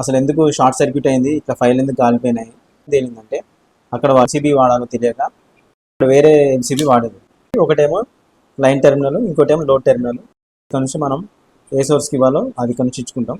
అసలు ఎందుకు short circuit అయింది? ఇట్లా ఫైల్ ఎందుకు కాలిపోయినాయి? తేలిందంటే అక్కడ ఎంసీబీ వాడాలో తెలియక ఇక్కడ వేరే ఎంసీబీ వాడేది. ఒకటేమో లైన్ టెర్మినల్ ఇంకోటేమో లోడ్ టెర్మినల్. ఇక్కడ నుంచి మనం ఏ సోర్స్కి ఇవ్వాలో అది ఇక్కడ నుంచి ఇచ్చుకుంటాం.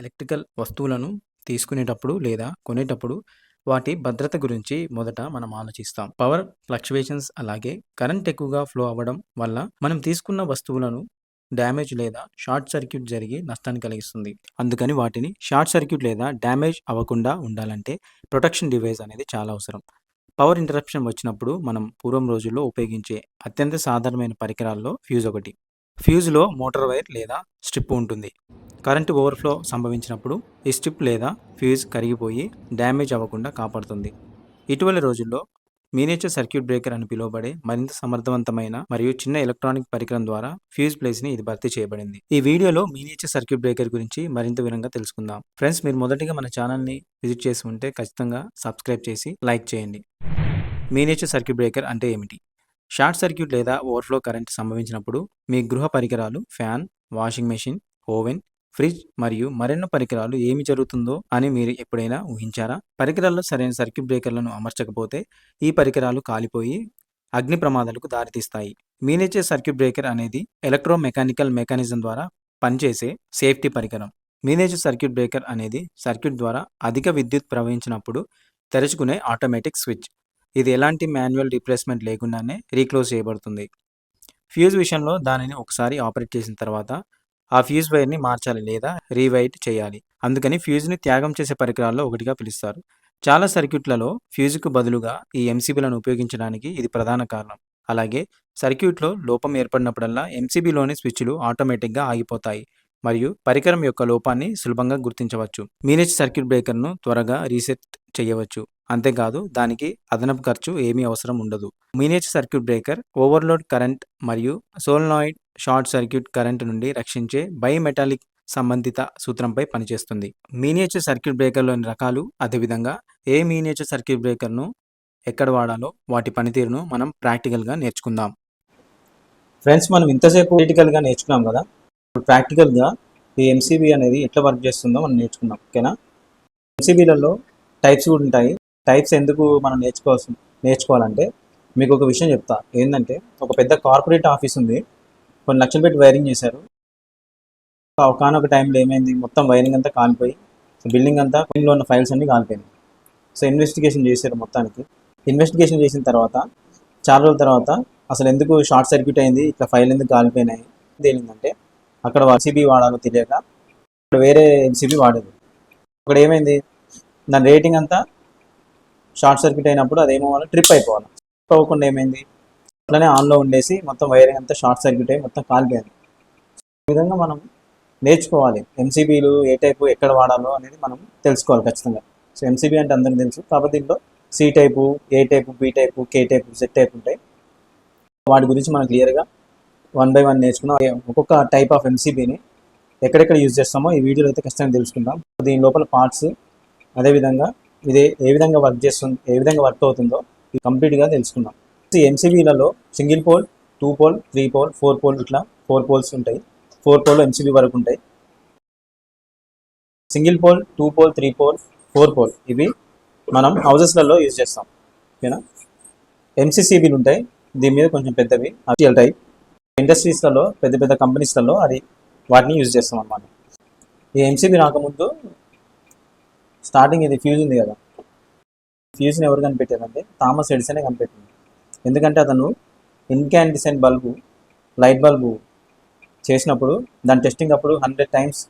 ఎలక్ట్రికల్ వస్తువులను తీసుకునేటప్పుడు లేదా కొనేటప్పుడు వాటి భద్రత గురించి మొదట మనం ఆలోచిస్తాం. పవర్ ఫ్లక్చువేషన్స్ అలాగే కరెంట్ ఎక్కువగా ఫ్లో అవ్వడం వల్ల మనం తీసుకున్న వస్తువులను డ్యామేజ్ లేదా షార్ట్ సర్క్యూట్ జరిగి నష్టాన్ని కలిగిస్తుంది. అందుకని వాటిని షార్ట్ సర్క్యూట్ లేదా డ్యామేజ్ అవ్వకుండా ఉండాలంటే ప్రొటెక్షన్ డివైస్ అనేది చాలా అవసరం. పవర్ ఇంటరప్షన్ వచ్చినప్పుడు మనం పూర్వం రోజుల్లో ఉపయోగించే అత్యంత సాధారణమైన పరికరాల్లో ఫ్యూజ్ ఒకటి. ఫ్యూజ్లో మోటార్ వైర్ లేదా స్ట్రిప్ ఉంటుంది. కరెంటు ఓవర్ఫ్లో సంభవించినప్పుడు ఈ స్ట్రిప్ లేదా ఫ్యూజ్ కరిగిపోయి డ్యామేజ్ అవ్వకుండా కాపాడుతుంది. ఇటీవలి రోజుల్లో మీనేచర్ సర్క్యూట్ బ్రేకర్ అని పిలువబడే మరింత సమర్థవంతమైన మరియు చిన్న ఎలక్ట్రానిక్ పరికరం ద్వారా ఫ్యూజ్ ప్లేస్ని ఇది భర్తీ చేయబడింది. ఈ వీడియోలో మీనేచర్ సర్క్యూట్ బ్రేకర్ గురించి మరింత వివరంగా తెలుసుకుందాం. ఫ్రెండ్స్ మీరు మొదటిగా మన ఛానల్ని విజిట్ చేసి ఉంటే ఖచ్చితంగా సబ్స్క్రైబ్ చేసి లైక్ చేయండి. మీనేచర్ సర్క్యూట్ బ్రేకర్ అంటే ఏమిటి? షార్ట్ సర్క్యూట్ లేదా ఓవర్ఫ్లో కరెంట్ సంభవించినప్పుడు మీ గృహ పరికరాలు fan washing machine oven fridge మరియు మరెన్నో పరికరాలు ఏమి జరుగుతుందో అని మీరు ఎప్పుడైనా ఊహించారా? పరికరాల్లో సరైన సర్క్యూట్ బ్రేకర్లను అమర్చకపోతే ఈ పరికరాలు కాలిపోయి అగ్ని ప్రమాదాలకు దారితీస్తాయి. మీనేచర్ సర్క్యూట్ బ్రేకర్ అనేది ఎలక్ట్రో మెకానికల్ మెకానిజం ద్వారా పనిచేసే సేఫ్టీ పరికరం. మీనేచర్ సర్క్యూట్ బ్రేకర్ అనేది సర్క్యూట్ ద్వారా అధిక విద్యుత్ ప్రవహించినప్పుడు తెరుచుకునే ఆటోమేటిక్ స్విచ్. ఇది ఎలాంటి మాన్యువల్ రీప్లేస్మెంట్ లేకుండానే రీక్లోజ్ చేయబడుతుంది. ఫ్యూజ్ విషయంలో దానిని ఒకసారి ఆపరేట్ చేసిన తర్వాత ఆ ఫ్యూజ్ వైర్ని మార్చాలి లేదా రీవైట్ చేయాలి. అందుకని ఫ్యూజ్ని త్యాగం చేసే పరికరాల్లో ఒకటిగా పిలుస్తారు. చాలా సర్క్యూట్లలో ఫ్యూజ్కు బదులుగా ఈ ఎంసీబీలను ఉపయోగించడానికి ఇది ప్రధాన కారణం. అలాగే సర్క్యూట్లో లోపం ఏర్పడినప్పుడల్లా ఎంసీబీలోని స్విచ్లు ఆటోమేటిక్గా ఆగిపోతాయి. మరియు పరికరం యొక్క లోపాన్ని సులభంగా గుర్తించవచ్చు. మీనేజ్ సర్క్యూట్ బ్రేకర్ను త్వరగా రీసెట్ చేయవచ్చు. అంతేకాదు దానికి అదనపు ఖర్చు ఏమీ అవసరం ఉండదు. Miniature circuit breaker overload current మరియు సోల్నాయిడ్ షార్ట్ సర్క్యూట్ కరెంట్ నుండి రక్షించే బయోమెటాలిక్ సంబంధిత సూత్రంపై పనిచేస్తుంది. మీనియేచర్ సర్క్యూట్ బ్రేకర్లోని రకాలు అదేవిధంగా ఏ మీనియేచర్ సర్క్యూట్ బ్రేకర్ను ఎక్కడ వాడాలో వాటి పనితీరును మనం ప్రాక్టికల్గా నేర్చుకుందాం. ఫ్రెండ్స్ మనం ఇంతసేపు పొలిటికల్గా నేర్చుకున్నాం కదా? ఇప్పుడు ప్రాక్టికల్గా ఈ ఎంసీబీ అనేది ఎట్లా వర్క్ చేస్తుందో మనం నేర్చుకున్నాం ఓకేనా? ఎంసీబీలలో టైప్స్ కూడా ఉంటాయి. టైప్స్ ఎందుకు మనం నేర్చుకోవాల్సి నేర్చుకోవాలంటే మీకు ఒక విషయం చెప్తా. ఏంటంటే ఒక పెద్ద కార్పొరేట్ ఆఫీస్ ఉంది. కొన్ని లక్షలు పెట్టి వైరింగ్ చేశారు. ఒకనొక టైంలో ఏమైంది? మొత్తం వైరింగ్ అంతా కాలిపోయి బిల్డింగ్ అంతా బిల్డింగ్లో ఉన్న ఫైల్స్ అన్ని కాలిపోయింది సో ఇన్వెస్టిగేషన్ చేశారు మొత్తానికి. ఇన్వెస్టిగేషన్ చేసిన తర్వాత చాలా రోజుల తర్వాత అసలు ఎందుకు షార్ట్ సర్క్యూట్ అయింది? ఇట్లా ఫైల్ ఎందుకు కాలిపోయినాయి? ఏంటంటే అక్కడ ఎంసీబీ వాడాలో తెలియక ఇక్కడ వేరే ఎంసీబీ వాడేది. అక్కడ ఏమైంది? దాని రేటింగ్ అంతా షార్ట్ సర్క్యూట్ అయినప్పుడు అదేమో వల్ల ట్రిప్ అయిపోవాలి. ట్రిప్ అవ్వకుండా ఏమైంది? అట్లనే ఆన్లో ఉండేసి మొత్తం వైరింగ్ అంతా షార్ట్ సర్క్యూట్ అయ్యి మొత్తం కాలిపోయింది. ఈ విధంగా మనం నేర్చుకోవాలి. ఎంసీబీలు ఏ టైపు ఎక్కడ వాడాలో అనేది మనం తెలుసుకోవాలి ఖచ్చితంగా. సో ఎంసీబీ అంటే అందరికీ తెలుసు. కాబట్టి దీంట్లో C type A type B type K type Z type ఉంటాయి. వాటి గురించి మనం క్లియర్గా వన్ బై వన్ నేర్చుకున్నాం. ఒక్కొక్క టైప్ ఆఫ్ ఎంసీబీని ఎక్కడెక్కడ యూజ్ చేస్తామో ఈ వీడియోలో అయితే ఖచ్చితంగా తెలుసుకుందాం. దీని లోపల పార్ట్స్ అదేవిధంగా ఇది ఏ విధంగా వర్క్ చేస్తుంది ఏ విధంగా వర్క్ అవుతుందో ఇది కంప్లీట్గా తెలుసుకుందాం. ఈ ఎంసీబీలలో single pole two pole three pole four pole ఇట్లా ఫోర్ పోల్స్ ఉంటాయి. ఫోర్ పోల్ ఎంసీబీ వరకు ఉంటాయి. Single pole two pole three pole four pole ఇవి మనం హౌజెస్లలో యూజ్ చేస్తాం. ఓకేనా? ఎంసీసీబీలు ఉంటాయి. దీని మీద కొంచెం పెద్దవి. అఫియల్ టైప్ ఇండస్ట్రీస్లలో పెద్ద పెద్ద కంపెనీస్లలో అది వాటిని యూజ్ చేస్తాం అన్నమాట. ఈ ఎంసీబీ రాకముందు స్టార్టింగ్ ఇది ఫ్యూజ్ ఉంది కదా. ఫ్యూజ్ని ఎవరు కనిపెట్టారంటే థామస్ ఎడిసనే కనిపెట్టింది. ఎందుకంటే అతను ఇన్కాండిసెంట్ బల్బు లైట్ బల్బు చేసినప్పుడు దాని టెస్టింగ్ అప్పుడు హండ్రెడ్ టైమ్స్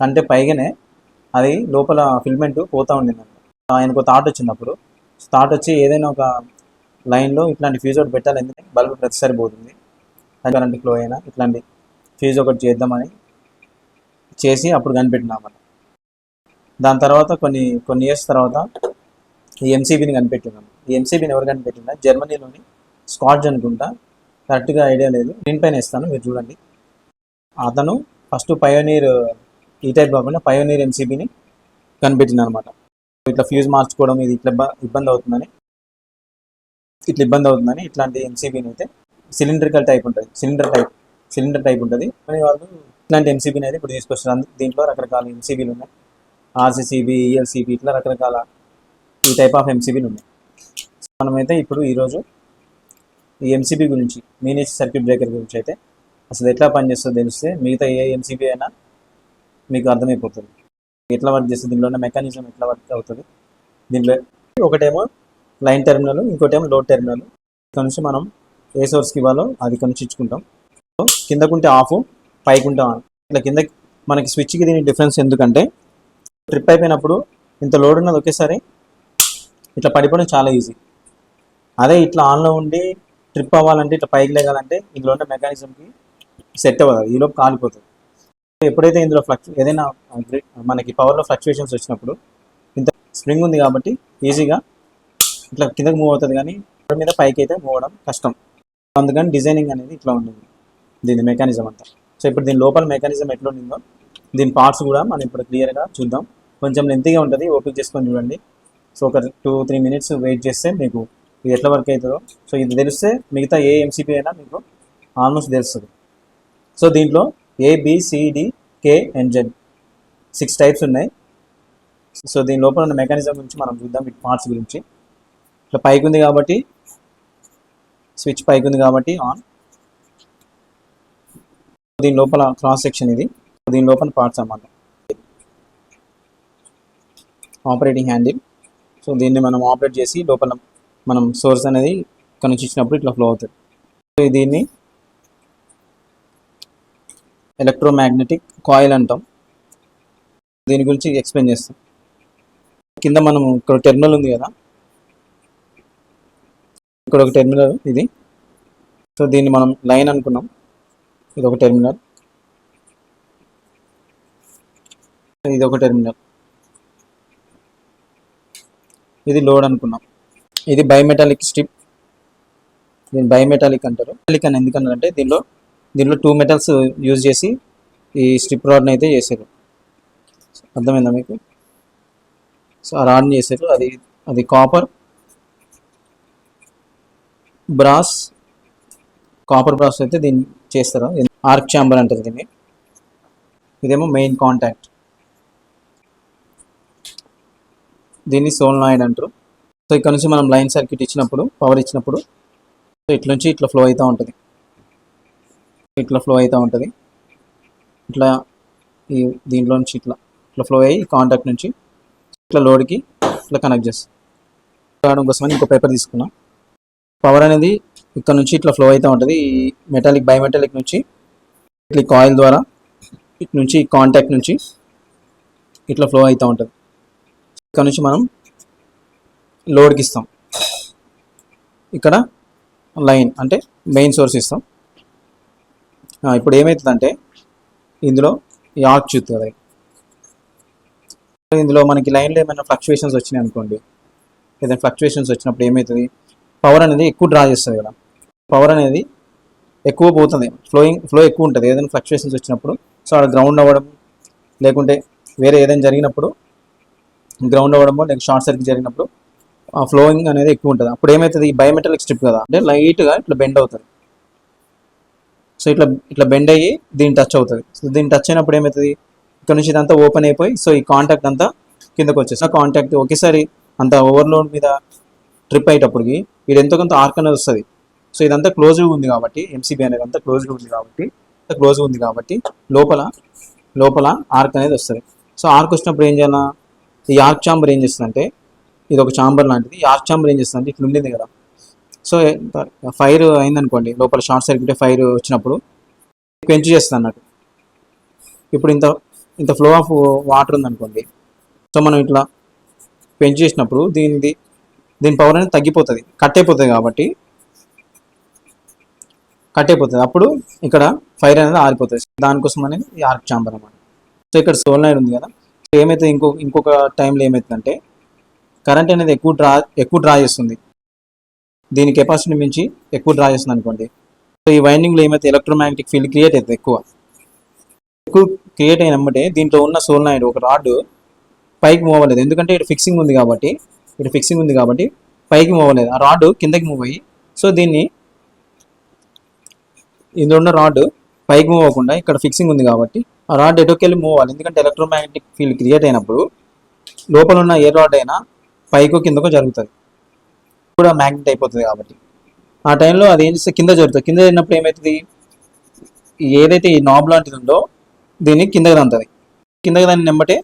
కంటే పైగానే అది లోపల ఫిల్మెంట్ పోతూ ఉండింది ఆయనకు థాట్ వచ్చినప్పుడు థాట్ వచ్చి ఏదైనా ఒక లైన్లో ఇట్లాంటి ఫ్యూజ్ ఒకటి పెట్టాలి ఎందుకంటే బల్బు ప్రతిసారి పోతుంది. కరెంట్ ఫ్లో అయినా ఇట్లాంటి ఫీజు ఒకటి చేద్దామని చేసి అప్పుడు కనిపెట్టినామని దాని తర్వాత కొన్ని కొన్ని ఇయర్స్ తర్వాత ఈ ఎంసీబీని కనిపెట్టినాం ఈ ఎంసీబీని ఎవరు కనిపెట్టినా జర్మనీలోని స్కాట్జ్ అనుకుంటా. కరెక్ట్గా ఐడియా లేదు. స్క్రీన్ పైన ఇస్తాను మీరు చూడండి. అతను ఫస్ట్ పయోనీర్ ఈ టైప్ కాకుండా పయోనీర్ ఎంసీబీని కనిపెట్టింది అనమాట ఇట్లా ఫ్యూజ్ మార్చుకోవడం ఇది ఇట్లా ఇబ్బంది అవుతుందని ఇట్లా ఇబ్బంది అవుతుందని ఇట్లాంటి ఎంసీబీని అయితే సిలిండ్రికల్ టైప్ ఉంటుంది. సిలిండర్ టైప్ సిలిండర్ టైప్ ఉంటుంది. కానీ వాళ్ళు ఇట్లాంటి ఎంసీబీని అయితే ఇప్పుడు తీసుకొస్తున్నారు. అందు- దీంట్లో రకరకాల ఎంసీబీలు ఉన్నాయి. ఆర్సీసీబీ ఈఎల్సీబీ ఇట్లా రకరకాల ఈ టైప్ ఆఫ్ ఎంసీబీలు ఉన్నాయి. సో మనమైతే ఇప్పుడు ఈరోజు ఈ ఎంసీబీ గురించి మీనేజ్ సర్క్యూట్ బ్రేకర్ గురించి అయితే అసలు ఎట్లా పనిచేస్తుందో తెలిస్తే మిగతా ఏ ఎంసీబీ అయినా మీకు అర్థమైపోతుంది. ఎట్లా వర్క్ చేస్తుంది? దీనిలో ఉన్న మెకానిజం ఎట్లా వర్క్ అవుతుంది? దీంట్లో ఒకటేమో లైన్ టెర్మినల్ ఇంకోటేమో లోడ్ టెర్మినల్. ఇక్కడ నుంచి మనం ఏ సోర్స్కి ఇవ్వాలో అది ఇక్కడ నుంచి ఇచ్చుకుంటాం సో కిందకుంటే ఆఫ్ పైకి ఆన్ ఇట్లా కింద మనకి స్విచ్కి దీని డిఫరెన్స్ ఎందుకంటే ట్రిప్ అయిపోయినప్పుడు ఇంత లోడ్ ఉన్నది ఒకేసారి ఇట్లా పడిపోవడం చాలా ఈజీ అదే ఇట్లా ఆన్లో ఉండి ట్రిప్ అవ్వాలంటే ఇట్లా పైకి లేగాలంటే ఇందులో ఉన్న మెకానిజంకి సెట్ అవ్వదు. ఈలోపు కాలిపోతుంది. ఎప్పుడైతే ఇందులో ఫ్లక్చు ఏదైనా మనకి పవర్లో ఫ్లక్చుయేషన్స్ వచ్చినప్పుడు ఇంత స్ప్రింగ్ ఉంది కాబట్టి ఈజీగా ఇట్లా కిందకి మూవ్ అవుతుంది కానీ మీద పైకి అయితే మూవ్ అవడం కష్టం. అందుకని డిజైనింగ్ అనేది ఇట్లా ఉంటుంది దీని మెకానిజం అంతా. సో ఇప్పుడు దీని లోపల మెకానిజం ఎట్లా ఉండిందో దీని పార్ట్స్ కూడా మనం ఇప్పుడు క్లియర్గా చూద్దాం. కొంచెం లెంతీగా ఉంటుంది ఓపిక చేసుకొని చూడండి. సో ఒక టూ త్రీ మినిట్స్ వెయిట్ చేస్తే మీకు ఇది ఎట్లా వర్క్ అవుతుందో. సో ఇది తెలిస్తే మిగతా ఏ ఎంసీపీ అయినా మీకు ఆల్మోస్ట్ తెలుస్తుంది. సో దీంట్లో A B C D K and Z six types ఉన్నాయి. సో దీని లోపల ఉన్న మెకానిజం గురించి మనం చూద్దాం ఈ పార్ట్స్ గురించి. ఇట్లా పైకి ఉంది కాబట్టి స్విచ్ పైకి ఉంది కాబట్టి ఆన్ దీని లోపల క్రాస్ సెక్షన్ ఇది. దీని లోపల పార్ట్స్ అన్నమాట. ఆపరేటింగ్ హ్యాండిల్ సో దీన్ని మనం ఆపరేట్ చేసి లోపల మనం సోర్స్ అనేది నుంచి ఇచ్చినప్పుడు ఇట్లా ఫ్లో అవుతుంది. సో దీన్ని ఎలక్ట్రోమాగ్నెటిక్ కాయిల్ అంటాం. దీని గురించి ఎక్స్ప్లెయిన్ చేస్తాం. కింద మనం ఇక్కడ టెర్మినల్ ఉంది కదా ఇక్కడ ఒక టెర్మినల్ ఇది. సో దీన్ని మనం లైన్ అనుకున్నాం. ఇది ఒక టెర్మినల్ ఇది ఒక టెర్మినల్ ఇది లోడ్ అనుకున్నాం. ఇది బయోమెటాలిక్ స్ట్రిప్ దీన్ని బయోమెటాలిక్ అంటారు. మెటాలిక్ అని ఎందుకన్నారంటే దీనిలో దీనిలో టూ మెటల్స్ యూజ్ చేసి ఈ స్ట్రిప్ రాడ్ని అయితే చేశారు. అర్థమైందా మీకు? సో ఆ రాడ్ని చేశారు. అది అది కాపర్ బ్రాస్ కాపర్ బ్రాస్ అయితే దీన్ని చేస్తారు. ఆర్క్ ఛాంబర్ అంటారు దీన్ని. ఇదేమో మెయిన్ కాంటాక్ట్. దీన్ని సోల్నాయిడ్ అంటారు. సో ఇక్కడ నుంచి మనం లైన్ సర్క్యూట్ ఇచ్చినప్పుడు పవర్ ఇచ్చినప్పుడు సో ఇట్ల నుంచి ఇట్లా ఫ్లో అవుతూ ఉంటుంది. ఇట్లా ఫ్లో అవుతూ ఉంటుంది. ఇట్లా ఈ దీంట్లో నుంచి ఇట్లా ఇట్లా ఫ్లో అయ్యి కాంటాక్ట్ నుంచి ఇట్లా లోడ్కి ఇట్లా కనెక్ట్ చేస్తాం. రావడం కోసమని ఇంకో పేపర్ తీసుకున్నాం. పవర్ అనేది ఇక్కడ నుంచి ఇట్లా ఫ్లో అవుతూ ఉంటుంది. ఈ మెటాలిక్ బయోమెటాలిక్ నుంచి ఇట్లా కాయిల్ ద్వారా ఇటు నుంచి కాంటాక్ట్ నుంచి ఇట్లా ఫ్లో అవుతూ ఉంటుంది. ఇక్కడ నుంచి మనం లోడ్కి ఇస్తాం. ఇక్కడ లైన్ అంటే మెయిన్ సోర్స్ ఇస్తాం. ఇప్పుడు ఏమవుతుందంటే ఇందులో ఈ ఆర్క్ చూస్తుంది ఇందులో మనకి లైన్లో ఏమైనా ఫ్లక్చువేషన్స్ వచ్చినాయి అనుకోండి. ఏదైనా ఫ్లక్చువేషన్స్ వచ్చినప్పుడు ఏమవుతుంది పవర్ అనేది ఎక్కువ డ్రా చేస్తుంది కదా. పవర్ అనేది ఎక్కువ పోతుంది. ఫ్లోయింగ్ ఫ్లో ఎక్కువ ఉంటుంది. ఏదైనా ఫ్లక్చువేషన్స్ వచ్చినప్పుడు సో అక్కడ గ్రౌండ్ అవ్వడం లేకుంటే వేరే ఏదైనా జరిగినప్పుడు గ్రౌండ్ అవ్వడమో లేక షార్ట్ సర్క్యూట్ జరిగినప్పుడు ఆ ఫ్లోయింగ్ అనేది ఎక్కువ ఉంటుంది. అప్పుడు ఏమవుతుంది ఈ బయోమెటాలిక్ స్ట్రిప్ కదా. అంటే లైట్గా ఇట్లా బెండ్ అవుతుంది. సో ఇట్లా ఇట్లా బెండ్ అయ్యి దీన్ని టచ్ అవుతుంది. సో దీన్ని టచ్ అయినప్పుడు ఏమవుతుంది ఇక్కడ నుంచి ఇదంతా ఓపెన్ అయిపోయి సో ఈ కాంటాక్ట్ అంతా కిందకు వచ్చేసి కాంటాక్ట్ ఒకేసారి అంత ఓవర్లోడ్ మీద ట్రిప్ అయ్యేటప్పటికి ఇది ఎంతో కొంత ఆర్క్ అనేది వస్తుంది. సో ఇదంతా క్లోజ్గా ఉంది కాబట్టి ఎంసీబీ అనేది అంతా క్లోజ్గా ఉంది కాబట్టి క్లోజ్గా ఉంది కాబట్టి లోపల లోపల ఆర్క్ అనేది వస్తుంది. సో ఆర్క్ వచ్చినప్పుడు ఏం చేయాలా? ఈ ఆర్క్ చాంబర్ ఏం చేస్తుందంటే ఇది ఒక చాంబర్ లాంటిది. ఈ ఆర్క్ చాంబర్ ఏం చేస్తుందంటే ఇట్లా ఉండింది కదా. సో ఫైర్ అయిందనుకోండి లోపల షార్ట్ సర్క్యూట్ ఫైర్ వచ్చినప్పుడు పెంచు చేస్తుంది అన్నట్టు. ఇప్పుడు ఇంత ఇంత ఫ్లో ఆఫ్ వాటర్ ఉందనుకోండి. సో మనం ఇట్లా పెంచు చేసినప్పుడు దీనిది దీని పవర్ అనేది తగ్గిపోతుంది కట్ అయిపోతుంది కాబట్టి. కట్ అయిపోతుంది అప్పుడు ఇక్కడ ఫైర్ అనేది ఆరిపోతుంది. దానికోసం అనేది ఈ ఆర్క్ చాంబర్ అన్నమాట. సో ఇక్కడ సోల్నైడ్ ఉంది కదా. సో ఏమైతే ఇంకో ఇంకొక టైంలో ఏమవుతుందంటే కరెంట్ అనేది ఎక్కువ డ్రా ఎక్కువ డ్రా చేస్తుంది. దీని కెపాసిటీ మించి ఎక్కువ డ్రా చేస్తుంది అనుకోండి. సో ఈ వైండింగ్లో ఏమైతే ఎలక్ట్రోమాగ్నెటిక్ ఫీల్డ్ క్రియేట్ అవుతుంది ఎక్కువ. ఎక్కువ క్రియేట్ అయినమ్మటే దీంట్లో ఉన్న సోలనాయిడ్ ఒక రాడ్ పైకి మూవ్ అవ్వలేదు. ఎందుకంటే ఇక్కడ ఫిక్సింగ్ ఉంది కాబట్టి ఇక్కడ ఫిక్సింగ్ ఉంది కాబట్టి పైకి మూవ్ అవ్వలేదు. ఆ రాడ్ కిందకి మూవ్ అయ్యి. సో దీన్ని ఇందులో ఉన్న రాడ్ పైకి మూవ్ అవ్వకుండా ఇక్కడ ఫిక్సింగ్ ఉంది కాబట్టి ఆ రాడ్ ఎటుకెళ్ళి మూవ్ అవ్వాలి. ఎందుకంటే ఎలక్ట్రోమాగ్నెటిక్ ఫీల్డ్ క్రియేట్ అయినప్పుడు లోపల ఉన్న ఏ రాడ్ అయినా పైకో కిందకో జరుగుతుంది. కూడా మ్యాగ్నెట్ అయిపోతుంది కాబట్టి. ఆ టైంలో అది ఏం చేస్తే కింద జరుగుతుంది. కింద జరిగినప్పుడు ఏమవుతుంది ఏదైతే ఈ నాబ్ లాంటిది ఉందో దీన్ని కిందకి దంతది. కిందకి దాన్ని నెంబటే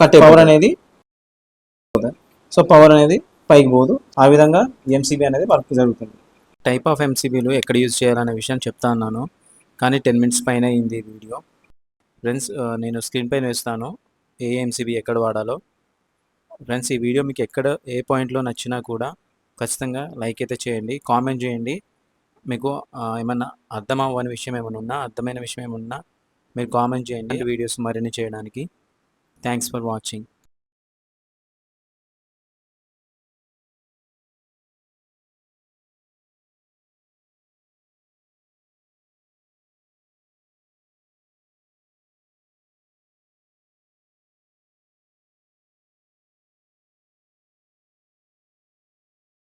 కట్టే పవర్ అనేది సో పవర్ అనేది పైకి పోదు. ఆ విధంగా ఎంసీబీ అనేది వర్క్ జరుగుతుంది. టైప్ ఆఫ్ ఎంసీబీలు ఎక్కడ యూజ్ చేయాలనే విషయం చెప్తా అన్నాను కానీ టెన్ మినిట్స్ పైన అయింది ఈ వీడియో ఫ్రెండ్స్ నేను స్క్రీన్ పైన వేస్తాను. ఏ ఎంసీబీ ఎక్కడ వాడాలో. ఫ్రెండ్స్ ఈ వీడియో మీకు ఎక్కడ ఏ పాయింట్లో నచ్చినా కూడా ఖచ్చితంగా లైక్ అయితే చేయండి. కామెంట్ చేయండి. మీకు ఏమన్నా అర్థం అవ్వని విషయం ఏమైనా ఉన్నా అర్థమైన విషయం ఏమన్నా మీరు కామెంట్ చేయండి. వీడియోస్ మరిన్ని చేయడానికి. thanks for watching.